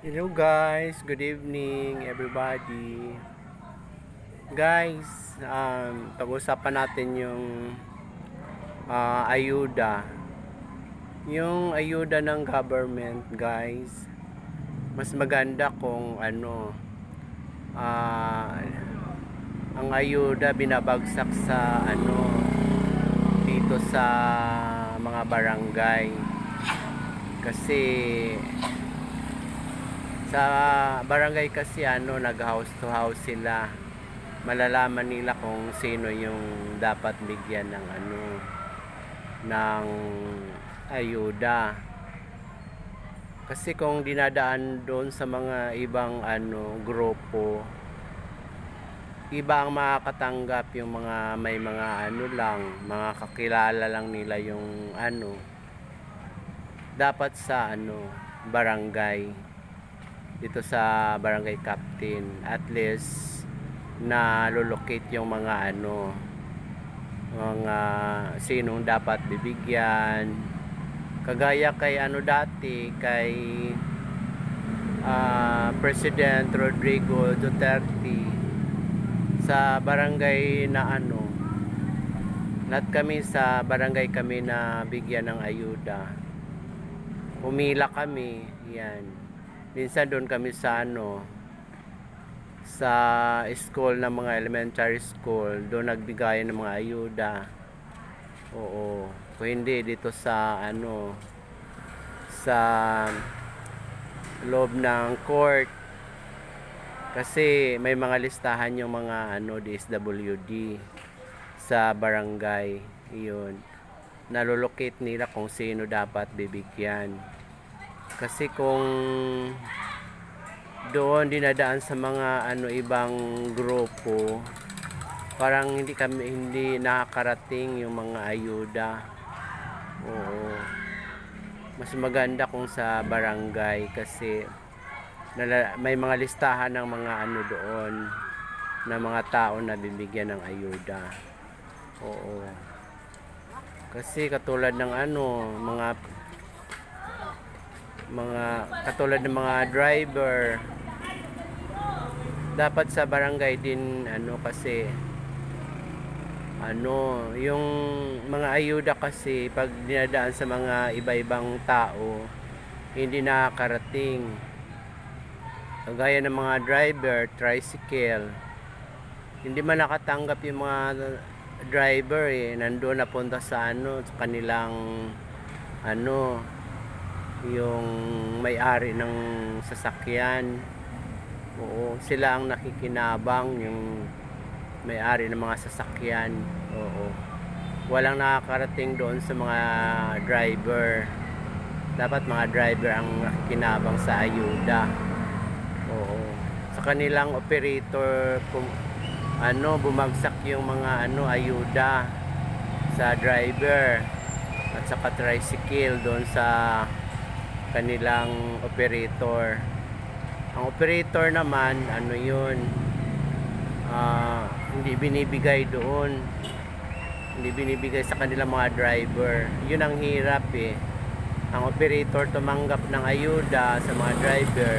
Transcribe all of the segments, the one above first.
Hello guys, good evening everybody. Guys, um, pag-usapan natin yung ah, ayuda. Yung ayuda ng government, guys. Mas maganda kung ano ah, ang ayuda binabagsak sa ano dito sa mga barangay. Kasi sa barangay kasi ano nag house to house sila. Malalaman nila kung sino yung dapat bigyan ng ano ng ayuda. Kasi kung dinadaan doon sa mga ibang ano grupo iba ang makakatanggap yung mga may mga ano lang mga kakilala lang nila yung ano dapat sa ano barangay dito sa barangay captain. At least na lulocate yung mga ano mga sinong dapat bibigyan. Kagaya kay ano dati kay ah, President Rodrigo Duterte. Sa barangay na ano lahat kami sa barangay kami na bigyan ng ayuda. Umila kami yan minsan doon kami sa ano sa school ng mga elementary school doon nagbigay ng mga ayuda. Oo. Kung hindi dito sa ano sa loob ng court. Kasi may mga listahan yung mga ano DSWD sa barangay. Yun. Nalolocate nila kung sino dapat bibigyan kasi kung doon dinadaan sa mga ano ibang grupo, parang hindi kami hindi nakakarating yung mga ayuda. Oo. Mas maganda kung sa barangay kasi may mga listahan ng mga ano doon na mga tao na bibigyan ng ayuda. Oo. Kasi katulad ng ano, mga mga katulad ng mga driver. Dapat sa barangay din ano kasi ano yung mga ayuda kasi pag dinadaan sa mga iba-ibang tao hindi nakakarating. Kagaya ng mga driver tricycle hindi man nakatanggap yung mga driver eh nandoon napunta sa ano sa kanilang ano yung may-ari ng sasakyan. Oo, sila ang nakikinabang yung may-ari ng mga sasakyan. Oo. Walang nakakarating doon sa mga driver. Dapat mga driver ang nakikinabang sa ayuda. Oo. Sa kanilang operator kung ano bumagsak yung mga ano ayuda sa driver at saka tricycle doon sa kanilang operator. Ang operator naman, ano yun, ah, hindi binibigay doon. Hindi binibigay sa kanilang mga driver. Yun ang hirap eh. Ang operator tumanggap ng ayuda sa mga driver.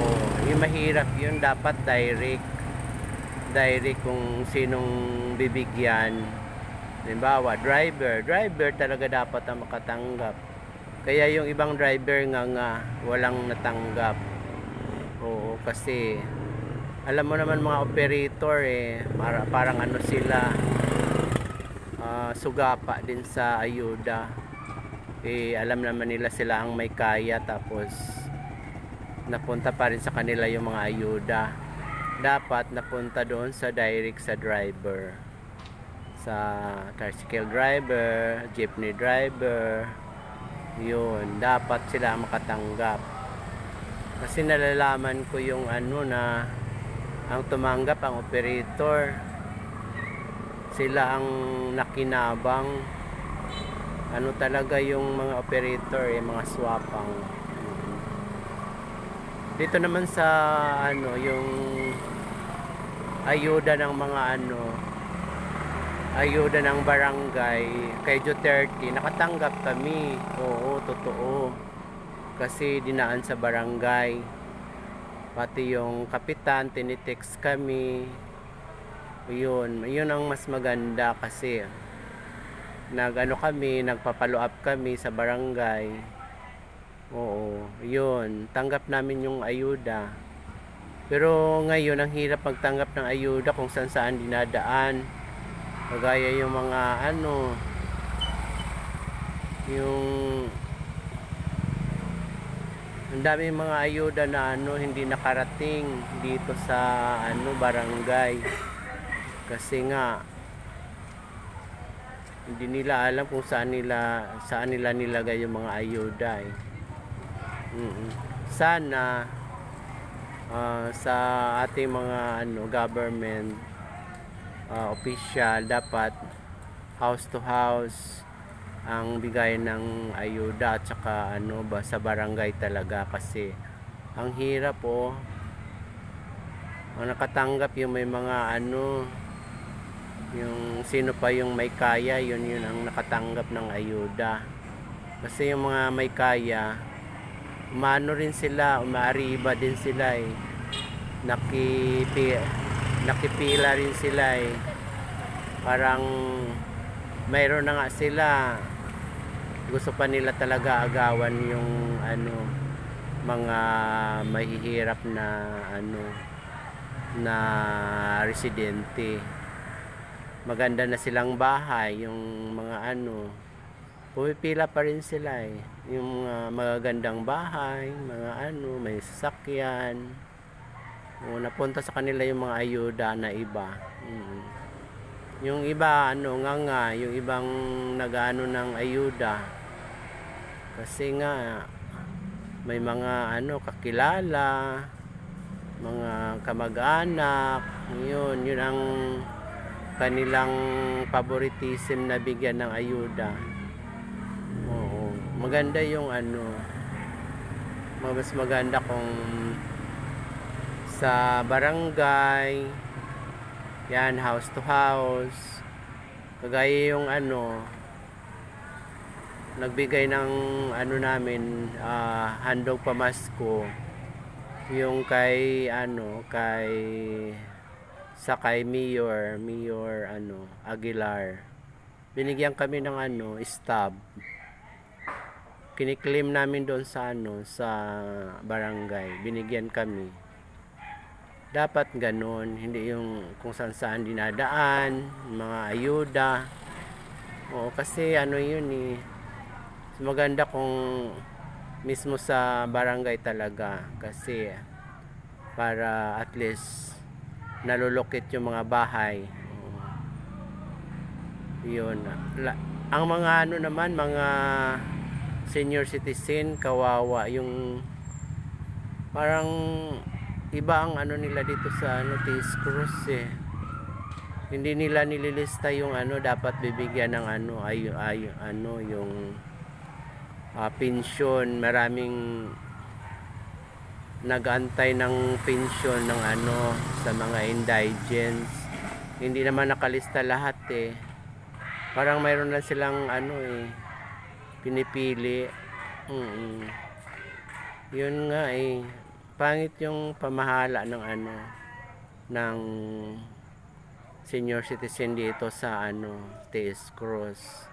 Oh, yung mahirap yun dapat direct. Direct kung sinong bibigyan. Halimbawa, driver. Driver talaga dapat ang makatanggap kaya yung ibang driver nga nga walang natanggap. Oo, kasi alam mo naman mga operator eh, para, parang ano sila ah, sugapa din sa ayuda. Eh, alam naman nila sila ang may kaya tapos napunta pa rin sa kanila yung mga ayuda. Dapat napunta doon sa direct sa driver. Sa tricycle driver, jeepney driver, yun dapat sila makatanggap. Kasi nalalaman ko yung ano na ang tumanggap ang operator. Sila ang nakinabang. Ano talaga yung mga operator eh, mga swapang. Dito naman sa ano yung ayuda ng mga ano ayuda ng barangay kay Duterte, nakatanggap kami. Oo, totoo. kasi dinaan sa barangay. Pati yung kapitan, tinitext kami. Yun, yun ang mas maganda kasi nagano kami, nagpapalo up kami sa barangay. Oo, yun, tanggap namin yung ayuda. Pero ngayon, ang hirap magtanggap ng ayuda kung saan saan dinadaan. Kagaya yung mga ano, yung ang dami mga ayuda na ano hindi nakarating dito sa ano barangay kasi nga hindi nila alam kung saan nila saan nila nilagay yung mga ayuda eh. Mm-mm. Sana ah, sa ating mga ano government ah, official dapat house to house ang bigay ng ayuda at saka ano ba sa barangay talaga kasi ang hirap oh. Ang nakatanggap yung may mga ano yung sino pa yung may kaya yun yun ang nakatanggap ng ayuda. Kasi yung mga may kaya umano rin sila umaariba din sila eh. Nakipi nakipila rin sila eh. Parang mayroon na nga sila. Gusto pa nila talaga agawan yung ano mga mahihirap na ano na residente. Maganda na silang bahay yung mga ano. Pumipila pa rin sila eh. Yung mga magagandang bahay mga ano may sasakyan o, napunta sa kanila yung mga ayuda na iba. Mm. yung iba ano nga nga yung ibang nagaano ng ayuda. Kasi nga may mga ano kakilala mga kamag-anak yun yun ang kanilang favoritism na bigyan ng ayuda. Oo maganda yung ano mas maganda kung sa barangay. Yan house to house. Kagaya yung ano nagbigay ng ano namin ah, handog pamasko. Yung kay ano kay sa kay Mayor Mayor ano Aguilar. Binigyan kami ng ano stab. Kiniklaim namin doon sa ano sa barangay. Binigyan kami dapat ganun. Hindi yung kung saan saan dinadaan mga ayuda. Oo kasi ano yun eh. Maganda kung mismo sa barangay talaga. Kasi para at least nalulukit yung mga bahay. Oo. yun. La- ang mga ano naman mga senior citizen kawawa. Yung parang iba ang ano nila dito sa ano Taste Cruise eh. Hindi nila nililista yung ano dapat bibigyan ng ano ay, ay ano yung ah, pensyon. Maraming nagantay ng pensyon ng ano sa mga indigents. Hindi naman nakalista lahat eh. Parang mayroon lang silang ano eh pinipili. Mm yun nga eh pangit yung pamahala ng ano ng senior citizen dito sa ano TS Cross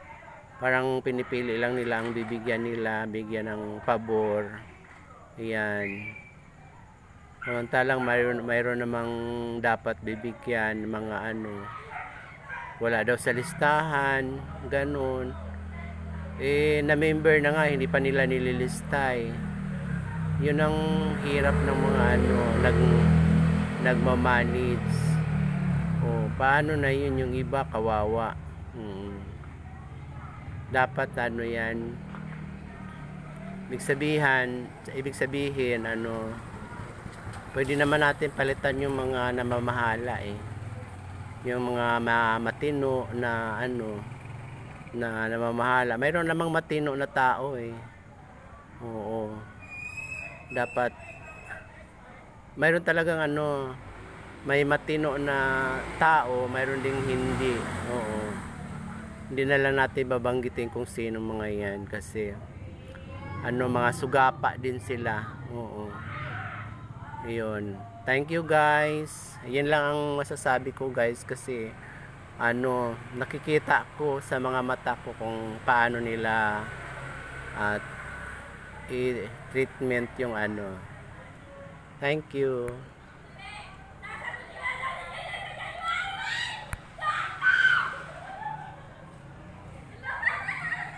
parang pinipili lang nila ang bibigyan nila bigyan ng pabor. Yan samantalang mayroon, mayroon namang dapat bibigyan mga ano wala daw sa listahan ganun. Eh na member na nga hindi pa nila nililista eh yun ang hirap ng mga ano nag nagmamanage. O paano na yun yung iba? Kawawa. Hmm. dapat ano yan? Ibig sabihin ibig sabihin ano pwede naman natin palitan yung mga namamahala eh. Yung mga ma- matino na ano na namamahala. Mayroon namang matino na tao eh. Oo dapat mayroon talagang ano may matino na tao mayroon ding hindi oo hindi na lang natin babanggitin kung sino mga yan kasi ano mga sugapa din sila. Oo. Ayun. Thank you guys. Yan lang ang masasabi ko guys kasi ano, nakikita ko sa mga mata ko kung paano nila at i-treatment yung ano. Thank you.